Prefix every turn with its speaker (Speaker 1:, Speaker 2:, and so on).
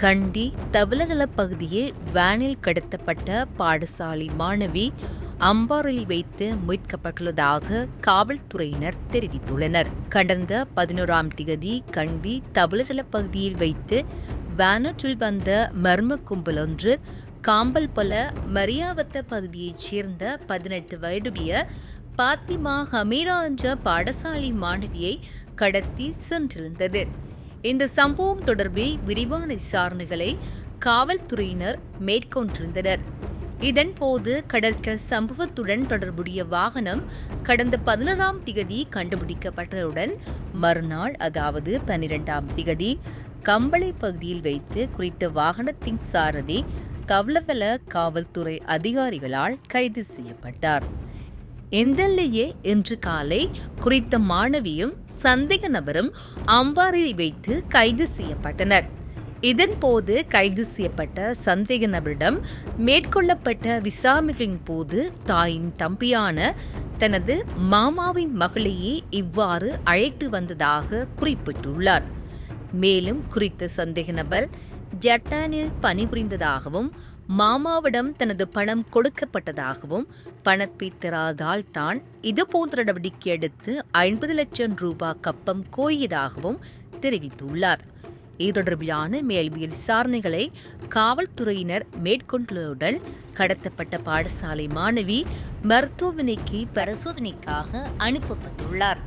Speaker 1: கண்டி தபலதள பகுதியில் வேனில் கடத்தப்பட்ட பாடசாலை மாணவி அம்பாரில் வைத்து மீட்கப்பட்டுள்ளதாக காவல்துறையினர் தெரிவித்துள்ளனர். கடந்த பதினோராம் திகதி கண்டி தபலதள பகுதியில் வைத்து வேனற்றில் வந்த மர்ம கும்பல் ஒன்று காம்பல் போல மரியாவத்த பகுதியைச் சேர்ந்த பதினெட்டு வயதுடைய பாத்திமா ஹமீரா என்ற பாடசாலை மாணவியை கடத்தி சென்றிருந்தது. இந்த சம்பவம் தொடர்பில் விரிவான விசாரணைகளை காவல்துறையினர் மேற்கொண்டிருந்தனர். இதன்போது கடற்கரை சம்பவத்துடன் தொடர்புடைய வாகனம் கடந்த பதினோராம் திகதி கண்டுபிடிக்கப்பட்டதுடன் மறுநாள் அதாவது பன்னிரெண்டாம் திகதி கம்பளை பகுதியில் வைத்து குறித்த வாகனத்தின் சாரதி கவலவல காவல்துறை அதிகாரிகளால் கைது செய்யப்பட்டார். எந்தல்லையே இன்று காலை குறித்த மாணவியும் சந்தேக நபரும் அம்பாரில் வைத்து கைது செய்யப்பட்டனர். இதன்போது கைது செய்யப்பட்ட சந்தேக நபரிடம் மேற்கொள்ளப்பட்ட விசாரணைகளின் போது தாயின் தம்பியான தனது மாமாவின் மகளையே இவ்வாறு அழைத்து வந்ததாக குறிப்பிட்டுள்ளார். மேலும் குறித்த சந்தேக நபர் ஜட்டானில் பணிபுரிந்ததாகவும் மாமாவிடம் தனது பணம் கொடுக்கப்பட்டதாகவும் பணப்பித்தராதால் தான் இதுபோன்ற நடவடிக்கை எடுத்து ஐம்பது லட்சம் ரூபாய் கப்பம் கோயதாகவும் தெரிவித்துள்ளார். இது தொடர்பிலான மேல்வியல் விசாரணைகளை காவல்துறையினர் மேற்கொண்டுள்ளதுடன் கடத்தப்பட்ட பாடசாலை மாணவி மருத்துவமனைக்கு பரிசோதனைக்காக அனுப்பப்பட்டுள்ளார்.